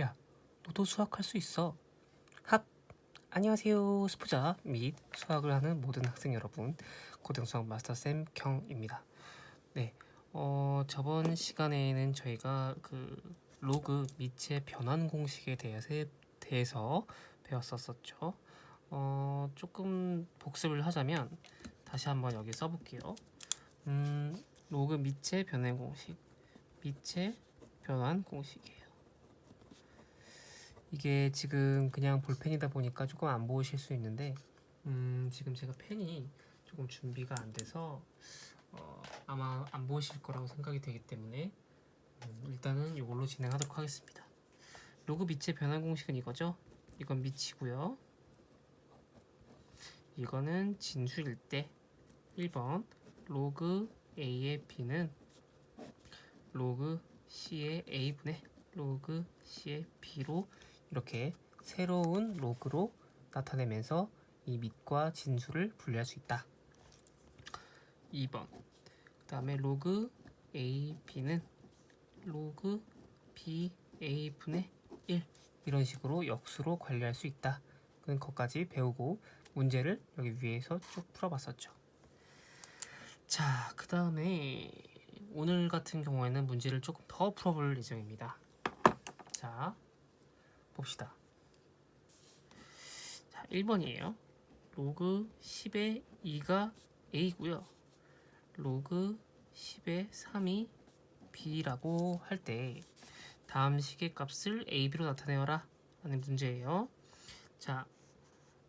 야, 너도 수학할 수 있어. 핫! 안녕하세요. 스푸자 및 수학을 하는 모든 학생 여러분. 고등수학 마스터쌤 경입니다. 네, 어, 저번 시간에는 저희가 그 로그 밑의 변환 공식에 대해서, 대해서 배웠었었죠. 어, 조금 복습을 하자면 다시 한번 여기 써볼게요. 음, 로그 밑의 변환 공식. 밑의 변환 공식이에요. 이게 지금 그냥 볼펜이다 보니까 조금 안 보이실 수 있는데 음, 지금 제가 펜이 조금 준비가 안 돼서 어, 아마 안 보이실 거라고 생각이 되기 때문에 음, 일단은 이걸로 진행하도록 하겠습니다. 로그 밑의 변환 공식은 이거죠. 이건 밑이고요. 이거는 진수일 때 1번 로그 A의 B는 로그 C의 A분의 로그 C의 B로 이렇게 새로운 로그로 나타내면서 이 밑과 진수를 분리할 수 있다. 2번. 그 다음에 로그 A, B는 로그 B, A분의 1 이런 식으로 역수로 관리할 수 있다. 그런 것까지 배우고 문제를 여기 위에서 쭉 풀어봤었죠. 자, 그 다음에 오늘 같은 경우에는 문제를 조금 더 풀어볼 예정입니다. 자, 봅시다. 자, 1번이에요. 로그 10의 2가 A고요. 로그 10의 3이 B라고 할 때 다음 식의 값을 A, B로 나타내어라 하는 문제예요. 자,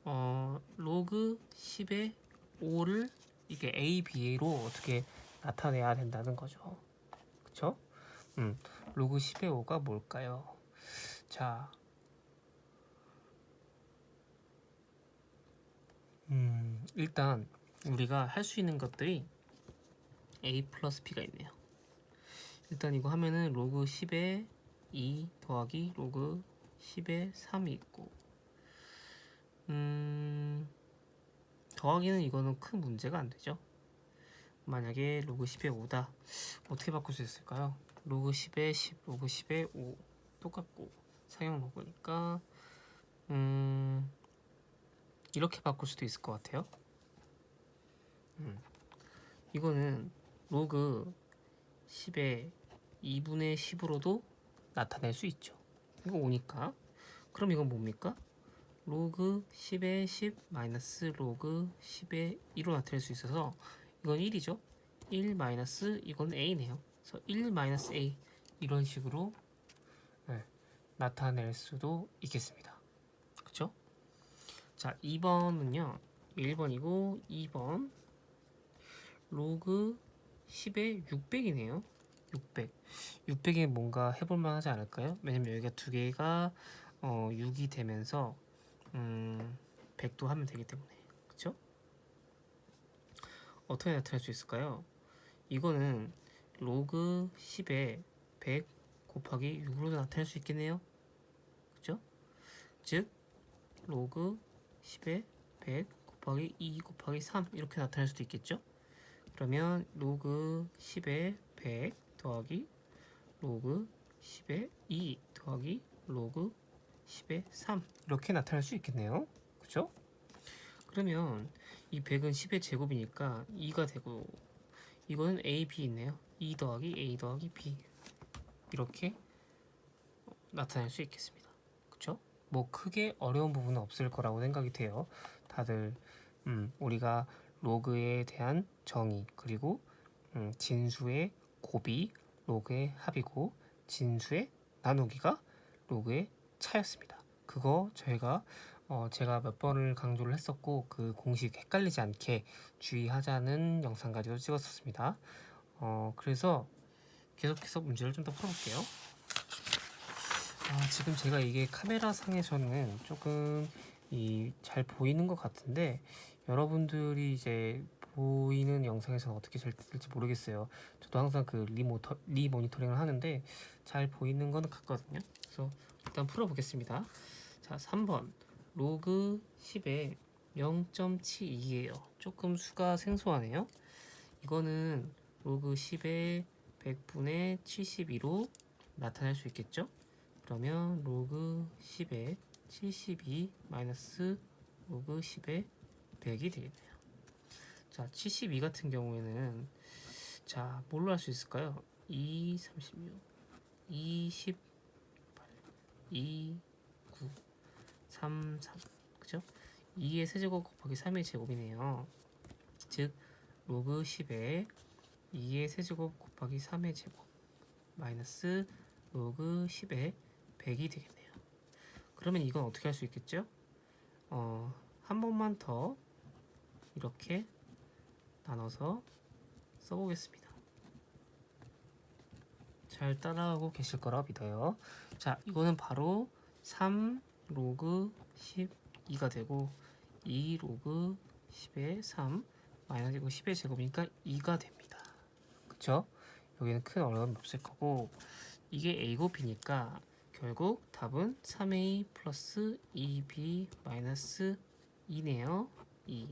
어, 로그 10의 5를 이게 A, B로 어떻게 나타내야 된다는 거죠. 그쵸? 음, 로그 10의 5가 뭘까요? 자, 음, 일단 우리가 할 수 있는 것들이 a 플러스 b가 있네요. 일단 이거 하면은 로그 10에 2 더하기 로그 10에 3이 있고 음, 더하기는 이거는 큰 문제가 안 되죠. 만약에 로그 10에 5다 어떻게 바꿀 수 있을까요? 로그 10에 10, 로그 10에 5 똑같고 상형 로그니까 음, 이렇게 바꿀 수도 있을 것 같아요. 음. 이거는 로그 10의 2분의 10으로도 나타낼 수 있죠. 이거 5니까. 그럼 이건 뭡니까? 로그 10의 10 마이너스 로그 10의 2로 나타낼 수 있어서 이건 1이죠. 1 마이너스 이건 a네요. 그래서 1 마이너스 a 이런 식으로 네, 나타낼 수도 있겠습니다. 그쵸? 자, 2번은요. 1번이고 2번 로그 10에 600이네요. 600. 600에 뭔가 해볼 만 하지 않을까요? 왜냐면 여기가 두 개가 어, 6이 되면서 음, 100도 하면 되기 때문에. 그쵸? 어떻게 나타낼 수 있을까요? 이거는 로그 10에 100 곱하기 6으로 나타낼 수 있겠네요. 그죠? 즉 로그 10에 100 곱하기 2 곱하기 3 이렇게 나타낼 수도 있겠죠? 그러면 로그 10에 100 더하기 로그 10에 2 더하기 로그 10에 3 이렇게 나타낼 수 있겠네요. 그죠? 그러면 이 100은 10의 제곱이니까 2가 되고 이거는 a, b 있네요. 2 더하기 a 더하기 b 이렇게 나타낼 수 있겠습니다. 그쵸? 뭐 크게 어려운 부분은 없을 거라고 생각이 돼요. 다들 음, 우리가 로그에 대한 정의 그리고 음, 진수의 곱이 로그의 합이고 진수의 나누기가 로그의 차였습니다. 그거 저희가 어, 제가 몇 번을 강조를 했었고 그 공식 헷갈리지 않게 주의하자는 영상 가지고 찍었었습니다. 어, 그래서 계속해서 문제를 좀 더 풀어볼게요. 아, 지금 제가 이게 카메라 상에서는 조금 이 잘 보이는 것 같은데 여러분들이 이제 보이는 영상에서는 어떻게 잘 들릴지 모르겠어요. 저도 항상 그 리모터, 리모니터링을 하는데 잘 보이는 건 같거든요. 그래서 일단 풀어보겠습니다. 자, 3번 로그 10에 0.72예요. 조금 수가 생소하네요. 이거는 로그 10의 100분의 72로 나타낼 수 있겠죠? 그러면 로그 10에 72 마이너스 로그 10에 100이 되겠네요. 자, 72 같은 경우에는 자, 뭘로 할 수 있을까요? 2, 36, 2, 18, 2, 9, 3, 3. 그죠? 2의 세제곱 곱하기 3의 제곱이네요. 즉, 로그 10에 2의 세제곱 곱하기 3의 제곱 마이너스 로그 10에 100이 되겠네요. 그러면 이건 어떻게 할 수 있겠죠? 어, 한 번만 더 이렇게 나눠서 써보겠습니다. 잘 따라하고 계실 거라 믿어요. 자, 이거는 바로 3 로그 12가 되고 2 로그 10의 3 마이너스 이거 10의 제곱이니까 2가 됩니다. 그쵸? 여기는 큰 어려움이 없을 거고 이게 A고 B니까 결국 답은 3A 플러스 2B 마이너스 2네요. 2.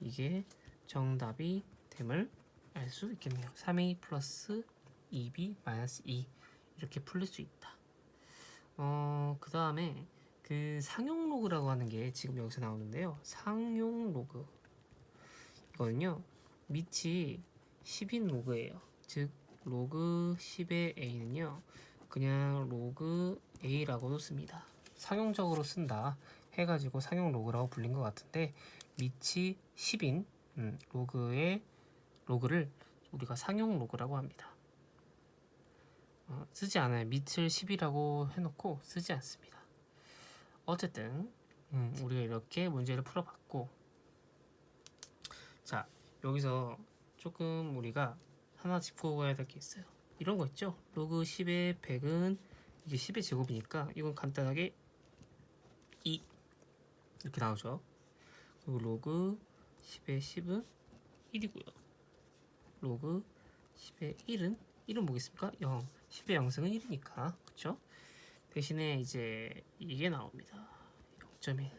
이게 정답이 됨을 알 수 있겠네요. 3A 플러스 2B 마이너스 2 이렇게 풀릴 수 있다. 어, 그 다음에 그 상용 로그라고 하는 게 지금 여기서 나오는데요. 상용 로그. 이거는요. 밑이 10인 로그예요. 즉 로그 10의 a는요. 그냥 로그 a라고도 씁니다. 상용적으로 쓴다 해가지고 상용 로그라고 불린 것 같은데 밑이 10인 음, 로그의 로그를 우리가 상용 로그라고 합니다. 어, 쓰지 않아요. 밑을 10이라고 해놓고 쓰지 않습니다. 어쨌든 음, 우리가 이렇게 문제를 풀어봤고 자 여기서 조금 우리가 하나 짚고 가야 될 게 있어요. 이런 거 있죠? 로그 10의 100은 이게 10의 제곱이니까 이건 간단하게 2 이렇게 나오죠. 그리고 로그 10의 10은 1이고요. 로그 10의 1은 1은 뭐겠습니까? 0. 10의 0승은 1이니까. 그쵸? 대신에 이제 이게 나옵니다. 0.1.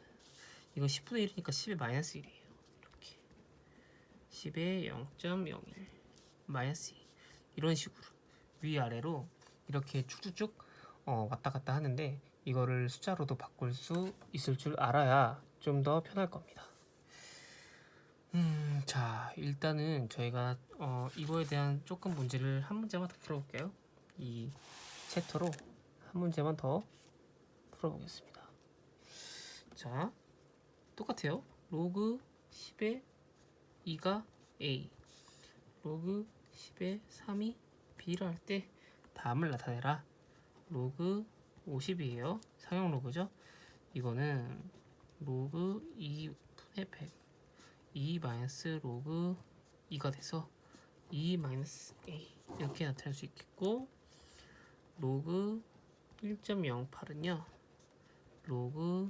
이건 10분의 1이니까 10의 마이너스 1이에요. 이렇게. 10의 0.01 마이너스 2 이런 식으로 위아래로 이렇게 쭉쭉쭉 어, 왔다 갔다 하는데 이거를 숫자로도 바꿀 수 있을 줄 알아야 좀 더 편할 겁니다. 음, 자, 일단은 저희가 어, 이거에 대한 조금 문제를 한 문제만 더 풀어볼게요. 이 챕터로 한 문제만 더 풀어보겠습니다. 자, 똑같아요. 로그 10의 2가 A, 로그 10의 3이 B를 할 때 다음을 나타내라. 로그 50이에요. 상용 로그죠. 이거는 로그 2분의 100 2 마이너스 로그 2가 돼서 2 마이너스 A 이렇게 나타낼 수 있겠고 로그 1.08은요 로그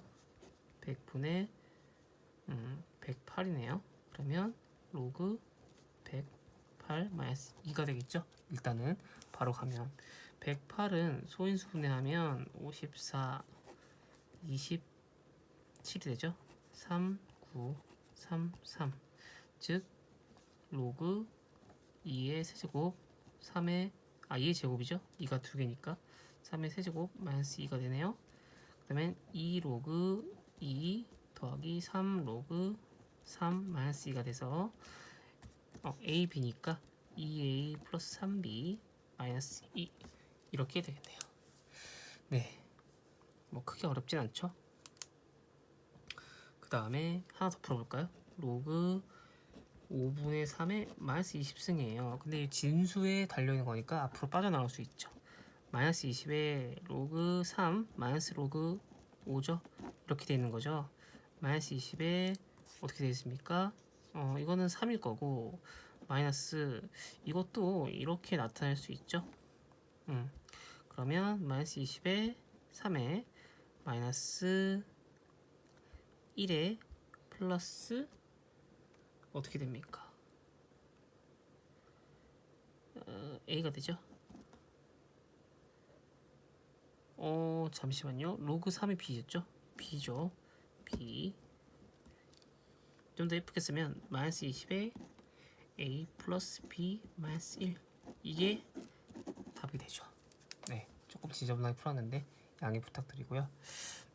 100분의 음, 108이네요 그러면 로그 108 마이너스 2가 되겠죠? 일단은 바로 가면 108은 소인수 분해하면 54 27이 되죠? 3 9 3 3 즉 로그 2의 세제곱 3의 아 2의 제곱이죠? 2가 두 개니까 3의 세제곱 마이너스 2가 되네요. 그 다음에 2 로그 2 더하기 3 로그 3 마이너스 2가 돼서 어, a, b니까 2a 플러스 3b 마이너스 2 이렇게 되겠네요 네 뭐 크게 어렵진 않죠 그 다음에 하나 더 풀어볼까요? 로그 5분의 3의 마이너스 20승이에요. 근데 이 진수에 달려있는 거니까 앞으로 빠져나올 수 있죠. 마이너스 20에 로그 3 마이너스 로그 5죠. 이렇게 되어 있는 거죠. 마이너스 20에 어떻게 되어 있습니까? 어, 이거는 3일 거고 마이너스 이것도 이렇게 나타낼 수 있죠. 음. 그러면 마이너스 20에 3에 마이너스 1에 플러스 어떻게 됩니까? 어, A가 되죠? 어 잠시만요 로그 3이 B였죠? B죠 B 좀 더 예쁘게 쓰면 마이너스 20에 A 플러스 B 마이너스 1 이게 답이 되죠 네 조금 지저분하게 풀었는데 양해 부탁드리고요.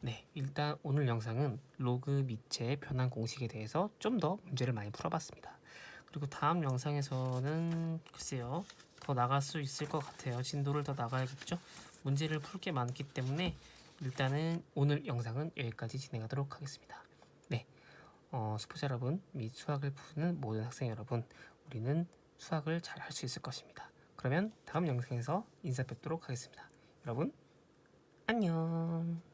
네, 일단 오늘 영상은 로그 미체의 변환 공식에 대해서 좀 더 문제를 많이 풀어봤습니다. 그리고 다음 영상에서는 글쎄요 더 나갈 수 있을 것 같아요. 진도를 더 나가야겠죠. 문제를 풀 게 많기 때문에 일단은 오늘 영상은 여기까지 진행하도록 하겠습니다. 네, 어, 스포자 여러분 및 수학을 푸는 모든 학생 여러분, 우리는 수학을 잘 할 수 있을 것입니다. 그러면 다음 영상에서 인사 뵙도록 하겠습니다. 여러분 안녕.